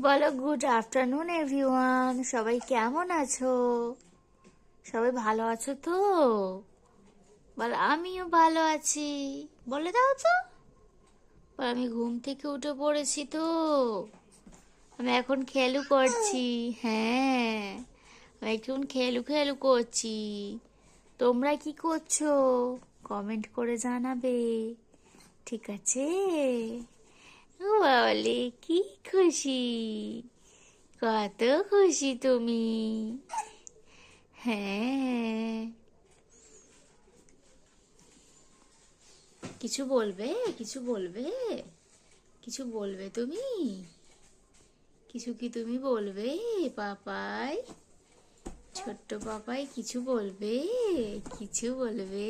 বলো good afternoon everyone সবাই কেমন আছো? সবাই ভালো আছো তো? বলো, আমিও ভালো আছি। বলে দাও তো। আমি ঘুম থেকে উঠে পড়েছি তো। আমি এখন খেলু করছি। হ্যাঁ আমি এখন খেলু খেলু করছি। তোমরা কি করছ? কমেন্ট করে জানাবে। ঠিক আছে? বলে কি খুশি কত খুশি তুমি হ্যাঁ কিছু বলবে কিছু বলবে কিছু বলবে তুমি কিছু কি তুমি বলবে পাপাই ছোট্ট পাপাই কিছু বলবে কিছু বলবে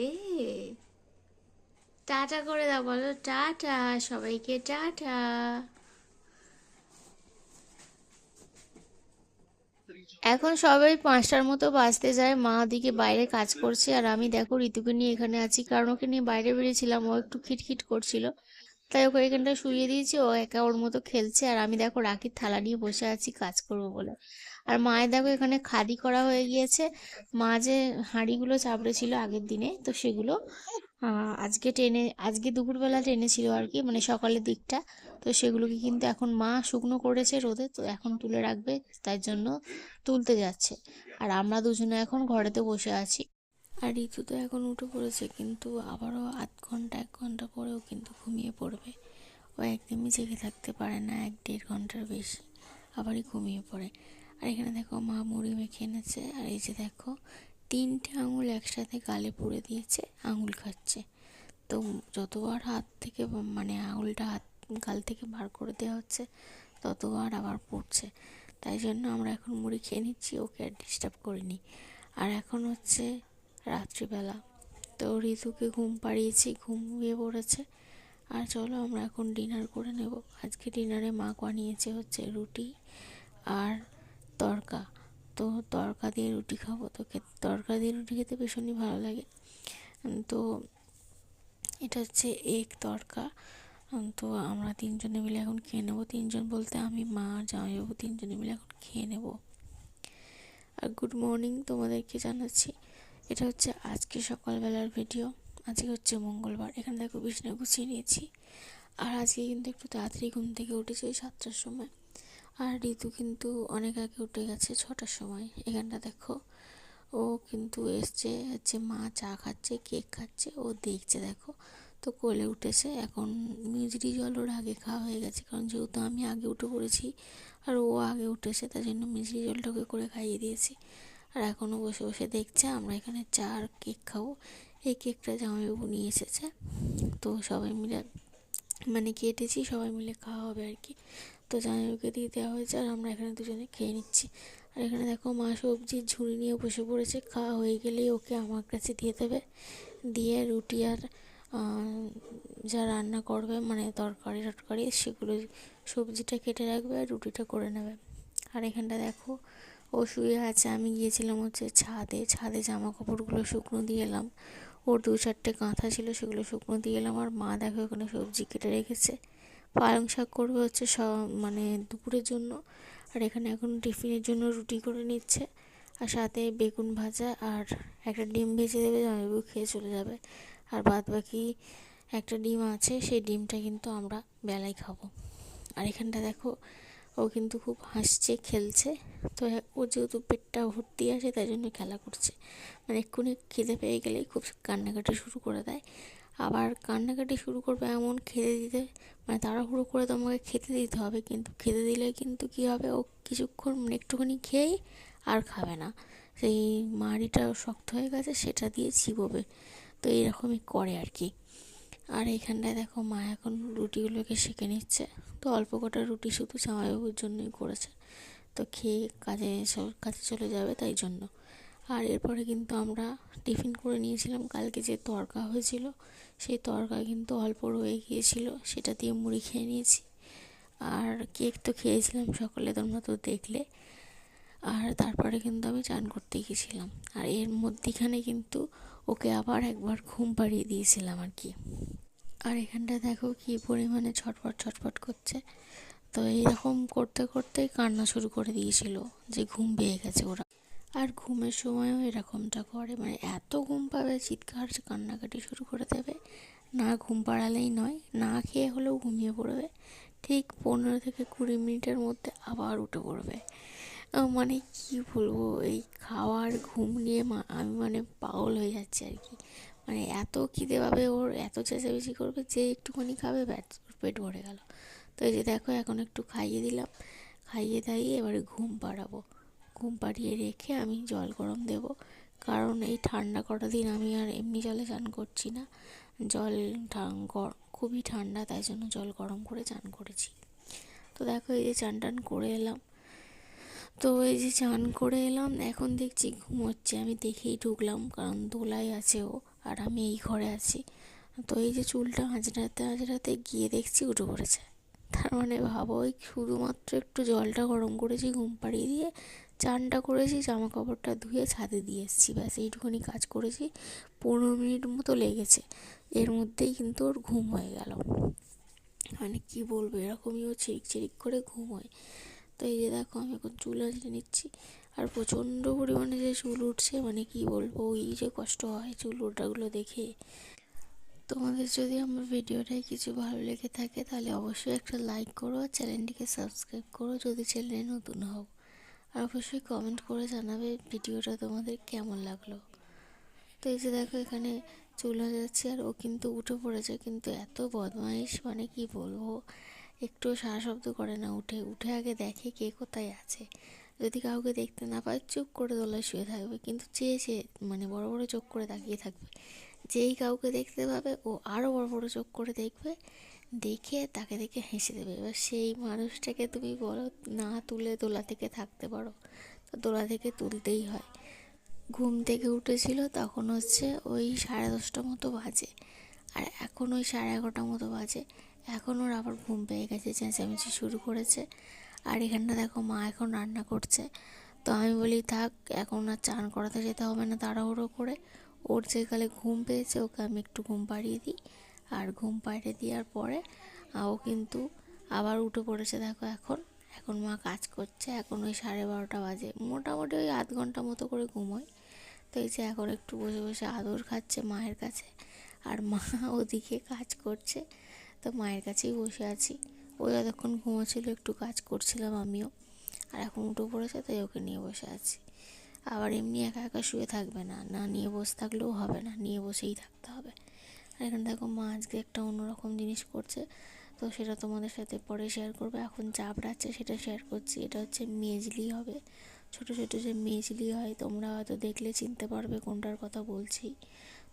টাটা করে দাও, বলো টাটা, সবাইকে টাটা। এখন সবাই পাঁচটার মতো বাঁচতে যায়, মা দিকে বাইরে কাজ করছে আর আমি দেখো ঋতুকে নিয়ে এখানে আছি, কারণ ওকে নিয়ে বাইরে বেরিয়েছিলাম, ও একটু খিটখিট করছিল। তাই ওকে এখানটা শুয়ে দিয়েছি, ও একা ওর মতো খেলছে আর আমি দেখো রাখির থালা নিয়ে বসে আছি কাজ করব বলে। আর মায়ের দেখো এখানে খাদি করা হয়ে গিয়েছে, মা যে হাঁড়িগুলো চাপড়েছিল আগের দিনে, তো সেগুলো আজকে টেনে আজকে দুপুরবেলা ট্রেনে টেনেছিল আর কি মানে সকালের দিকটা। তো সেগুলোকে কিন্তু এখন মা শুকনো করেছে রোদে, তো এখন তুলে রাখবে, তাই জন্য তুলতে যাচ্ছে। আর আমরা দুজনে এখন ঘরেতে বসে আছি। আর ঋতু তো এখন উঠে পড়েছে, কিন্তু আবারও আধ ঘণ্টা, এক ঘণ্টা পরেও কিন্তু ঘুমিয়ে পড়বে। ও একদমই জেগে থাকতে পারে না, এক দেড় ঘণ্টার বেশি আবারই ঘুমিয়ে পড়ে। আর এখানে দেখো মা মুড়ি মেখে এনেছে, আর এই যে দেখো তিনটে আঙুল একসাথে গালে পুড়ে দিয়েছে, আঙুল খাচ্ছে। তো যতবার হাত থেকে মানে আঙুলটা হাত, গাল থেকে বার করে দেওয়া হচ্ছে, ততবার আবার পড়ছে। তাই জন্য আমরা এখন মুড়ি খেয়ে নিচ্ছি, ওকে আর ডিস্টার্ব করিনি। আর এখন হচ্ছে রাত্রিবেলা। তো ঋতুকে ঘুম পাড়িয়েছি, ঘুমিয়ে পড়েছে। আর চলো আমরা এখন ডিনার করে নেব। আজকে ডিনারে মা বানিয়েছে হচ্ছে রুটি আর তড়কা তো তড়কা দিয়ে রুটি খাব। তো খেতে তড়কা দিয়ে রুটি খেতে ভীষণই ভালো লাগে। তো এটা হচ্ছে এগ উম, তো আমরা তিনজনে মিলে এখন খেয়ে নেব। তিনজন বলতে আমি মা আর জামাইবাবু তিনজনে মিলে এখন খেয়ে নেব। আর গুড মর্নিং তোমাদেরকে জানাচ্ছি। এটা হচ্ছে আজকে সকালবেলার ভিডিও আজকে হচ্ছে মঙ্গলবার। এখানে দেখো বিছনা গুছিয়ে নিয়েছি। আর আজকে কিন্তু একটু তাড়াতাড়ি ঘুম থেকে উঠেছি ওই সাতটার সময়। আর ঋতু কিন্তু অনেক আগে উঠে গেছে ছটার সময়। এখানটা দেখো, ও কিন্তু এসছে হচ্ছে মা চা খাচ্ছে, কেক খাচ্ছে, ও দেখছে দেখো। তো কোলে উঠেছে, এখন মিজরি জল ওর আগে খাওয়া হয়ে গেছে, কারণ যেহেতু আমি আগে উঠে পড়েছি, আর ও আগে উঠেছে তাই জন্য মিজরি জলটাকে করে খাইয়ে দিয়েছি। আর এখনও বসে বসে দেখছে, আমরা এখানে চা আর কেক খাব। এই কেকটা জামাইবাবু নিয়ে এসেছে। তো সবাই মিলে মানে কেটেছি, সবাই মিলে খাওয়া হবে আর কি। তো জামাইবাবুকে দিয়ে দেওয়া হয়েছে আর আমরা এখানে দুজনে খেয়ে নিচ্ছি। আর এখানে দেখো মা সবজির ঝুড়ি নিয়ে বসে পড়েছে। খাওয়া হয়ে গেলেই ওকে আমার কাছে দিয়ে দেবে। দিয়ে রুটি আর যা রান্না করবে মানে তরকারি টরকারি, সেগুলো সবজিটা কেটে রাখবে আর রুটিটা করে নেবে। আর এখানটা দেখো ও শুয়ে আছে। আমি গিয়েছিলাম হচ্ছে ছাদে। ছাদে জামা কাপড়গুলো শুকনো দিয়ে এলাম। ওর দু চারটে কাঁথা ছিল, সেগুলো শুকনো দিয়ে এলাম। আর মা দেখো ওখানে সবজি কেটে রেখেছে। পালং শাক করবে হচ্ছে সব মানে দুপুরের জন্য। আর এখানে এখন টিফিনের জন্য রুটি করে নিচ্ছে। আর সাথে বেগুন ভাজা আর একটা ডিম ভেজে দেবে, জামাইবাবু খেয়ে চলে যাবে। আর বাদ বাকি একটা ডিম আছে, সেই ডিমটা কিন্তু আমরা বেলায় খাব। আর এখানটা দেখো, ও কিন্তু খুব হাসছে, খেলছে। তো ও যেহেতু পেটটা ভর্তি আছে, তাই জন্য খেলা করছে। মানে এক্ষুনি খিদে পেয়ে গেলেই খুব কান্নাকাটি শুরু করে দেয়। আবার কান্নাকাটি শুরু করবে এমন খেতে দিতে মানে তাড়াহুড়ো করে তোমাকে খেতে দিতে হবে, কিন্তু খেতে দিলে কিন্তু কী হবে? ও কিছুক্ষণ মানে একটুখানি খেয়েই আর খাবে না। সেই মাড়িটা শক্ত হয়ে গেছে, সেটা দিয়ে চিবোবে তো এইরকমই করে আর কি। আর এইখানটায় দেখো মা এখন রুটিগুলোকে সেঁকে নিচ্ছে। তো অল্প কটা রুটি শুধু জামাইবাবুর জন্যই করেছে। তো খেয়ে কাজে কাজে চলে যাবে তাই জন্য। আর এরপরে কিন্তু আমরা টিফিন করে নিয়েছিলাম। কালকে যে তরকা হয়েছিল, সেই তরকা কিন্তু অল্প রয়ে গিয়েছিল, সেটা দিয়ে মুড়ি খেয়ে নিয়েছি। আর কেক তো খেয়েছিলাম সকালে তোমরা তো দেখলে। আর তারপরে কিন্তু আমি চান করতে গেছিলাম আর এর মধ্যিখানে কিন্তু ওকে আবার একবার ঘুম পাড়িয়ে দিয়েছিলাম আর কি। আর এখানটা দেখো কি পরিমাণে ছটফট ছটফট করছে। তো এইরকম করতে করতেই কান্না শুরু করে দিয়েছিল যে ঘুম পেয়ে গেছে ওরা। আর ঘুমের সময়ও এরকমটা করে। মানে এত ঘুম পাবে, চিৎকার, কান্নাকাটি শুরু করে দেবে। না ঘুম পাড়ালেই নয়, না খেয়ে হলেও ঘুমিয়ে পড়বে। ঠিক পনেরো থেকে কুড়ি মিনিটের মধ্যে আবার উঠে পড়বে। মানে কি বলব, এই খাওয়ার ঘুম নিয়ে মা, আমি মানে পাগল হয়ে যাচ্ছি আর কি। মানে এত খিদে পাবে ওর, এত চেঁচামেচি করবে যে একটুখানি খাবে ওর পেট ভরে গেল। তো এই যে দেখো, এখন একটু খাইয়ে দিলাম। খাইয়ে দাইয়ে এবারে ঘুম পাড়াবো। ঘুম পাড়িয়ে রেখে আমি জল গরম দেব। কারণ এই ঠান্ডা কটা দিন আমি আর এমনি জলে চান করছি না। জল খুবই ঠান্ডা, তাই জন্য জল গরম করে চান করেছি। তো দেখো এই যে চান টান করে এলাম। তো এই যে চান করে এলাম, এখন দেখছি ঘুমোচ্ছে আমি দেখেই ঢুকলাম, কারণ দোলাই আছে ও, আর আমি এই ঘরে আছি। তো এই যে চুলটা আঁচড়াতে আঁচড়াতে গিয়ে দেখছি উঠে পড়েছে। তার মানে ভাবো, ওই শুধুমাত্র একটু জলটা গরম করেছি ঘুম পাড়িয়ে দিয়ে চানটা করেছি জামা কাপড়টা ধুয়ে ছাদে দিয়ে এসেছি। ব্যাস এইটুখানি কাজ করেছি। পনেরো মিনিট মতো লেগেছে। এর মধ্যেই কিন্তু ওর ঘুম হয়ে গেল। মানে কি বলব, এরকমই ও ছিরিক চিরিক করে ঘুম হয় তো এই যে দেখো, আমি এখন চুল আঁচড়ে নিচ্ছি। আর প্রচণ্ড পরিমাণে যে চুল উঠছে মানে কি বলব, ওই যে কষ্ট হয় চুল ওঠাগুলো দেখে। তোমাদের যদি আমার ভিডিওটায় কিছু ভালো লেগে থাকে, তাহলে অবশ্যই একটা লাইক করো আর চ্যানেলটিকে সাবস্ক্রাইব করো। যদি চ্যানেলে নতুন হও আর অবশ্যই কমেন্ট করে জানাবে ভিডিওটা তোমাদের কেমন লাগল। তো এই যে দেখো এখানে চলে যাচ্ছে আর ও কিন্তু উঠে পড়েছে, কিন্তু এত বদমাইশ মানে কি বলব? একটু সারা শব্দ করে না উঠে উঠে আগে দেখে কে কোথায় আছে। যদি কাউকে দেখতে না পায়, চুপ করে দোলায় শুয়ে থাকবে, কিন্তু চেয়ে চেয়ে মানে বড় বড় চোখ করে তাকিয়ে থাকবে। যেই কাউকে দেখতে পাবে, ও আরও বড় বড় চোখ করে দেখবে দেখে তাকে দেখে হেসে দেবে। এবার সেই মানুষটাকে তুমি বলো, না তুলে দোলা থেকে থাকতে পারো। তো দোলা থেকে তুলতেই হয়। ঘুম থেকে উঠেছিল তখন হচ্ছে ওই সাড়ে দশটা মতো বাজে। আর এখন ওই সাড়ে এগারোটা মতো বাজে। এখন ওর আবার ঘুম পেয়ে গেছে, চেঁচামেচি শুরু করেছে। আর এখানটা দেখো মা এখন রান্না করছে। তো আমি বলি, থাক, এখন আর চান করাতে যেতে হবে না তাড়াহুড়ো করে। ওর যে কালে ঘুম পেয়েছে, ওকে আমি একটু ঘুম পাড়িয়ে দিই। আর ঘুম পাড়িয়ে দেওয়ার পরে ও কিন্তু আবার উঠে পড়েছে দেখো এখন। এখন মা কাজ করছে, এখন ওই সাড়ে বারোটা বাজে। মোটামুটি ওই আধ ঘণ্টা মতো করে ঘুমোয়। তো এই যে এখন একটু বসে বসে আদর খাচ্ছে মায়ের কাছে। আর মা ওদিকে কাজ করছে, তো মায়ের কাছেই বসে আছি। ও যতক্ষণ ঘুমোচ্ছিল একটু কাজ করছিলাম আমিও। আর এখন উঠে পড়েছে, তাই ওকে নিয়ে বসে আছি। আবার এমনি একা একা শুয়ে থাকবে না। না নিয়ে বসে থাকলেও হবে না, নিয়ে বসেই থাকতে হবে। আর এখানে দেখো মা আজকে একটা অন্যরকম জিনিস করছে, তো সেটা তোমাদের সাথে পরে শেয়ার করবে। এখন চাপড়াচ্ছে সেটা শেয়ার করছি, এটা হচ্ছে মেজলি হবে। ছোট ছোট যে মেজলি হয়, তোমরা হয়তো দেখলে চিনতে পারবে কোনটার কথা বলছি।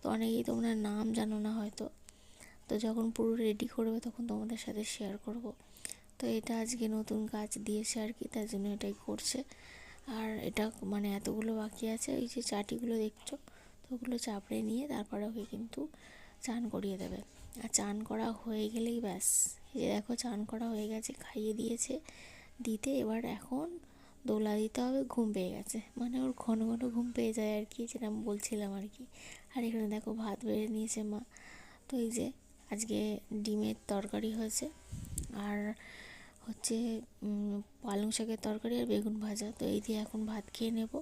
তো অনেকেই তোমরা নাম জানো না হয়তো। তো যখন পুরো রেডি করবে তখন তোমাদের সাথে শেয়ার করব। তো এটা আজকে নতুন কাজ দিয়েছে আর কি, তার জন্য এটাই করছে। আর এটা মানে এতগুলো বাকি আছে ওই যে চাটিগুলো দেখছ, তো ওগুলো চাপড়ে নিয়ে তারপরে ওকে কিন্তু চান করিয়ে দেবে। আর চান করা হয়ে গেলেই ব্যাস। এই যে দেখো চান করা হয়ে গেছে, খাইয়ে দিয়েছে। দিতে এবার এখন দোলা দিতে হবে, ঘুম পেয়ে গেছে। মানে ওর ঘন ঘন ঘুম পেয়ে যায় আর কি, যেটা বলছিলাম আর কি। আর এখানে দেখো ভাত বেড়ে নিয়েছে মা। তো এই যে আজকে ডিমের তরকারি হয়েছে। আর হচ্ছে পালং শাকের তরকারি আর বেগুন ভাজা। তো এই দিয়ে এখন ভাত খেয়ে নেব।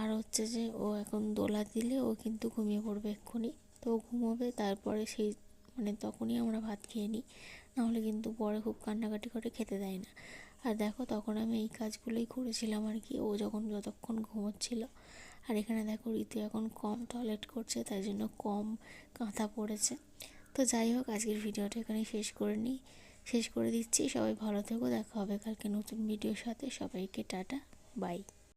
আর হচ্ছে যে ও এখন দোলা দিলে ও কিন্তু ঘুমিয়ে পড়বে এক্ষুনি। তো ঘুমোবে, তারপরে সেই মানে তখনই আমরা ভাত খেয়ে নিই। নাহলে কিন্তু পরে খুব কান্নাকাটি করে খেতে দেয় না। আর দেখো তখন আমি এই কাজগুলোই করেছিলাম আর কি, ও যখন যতক্ষণ ঘুমোচ্ছিল। আর এখানে দেখো ঋতু এখন কম টয়লেট করছে, তাই জন্য কম কাঁথা পড়েছে তো যাই হোক, আজকের ভিডিওটা এখানে শেষ করে নিই। শেষ করে দিচ্ছি, সবাই ভালো থেকো, দেখা হবে কালকে নতুন ভিডিওর সাথে। সবাইকে টাটা, বাই।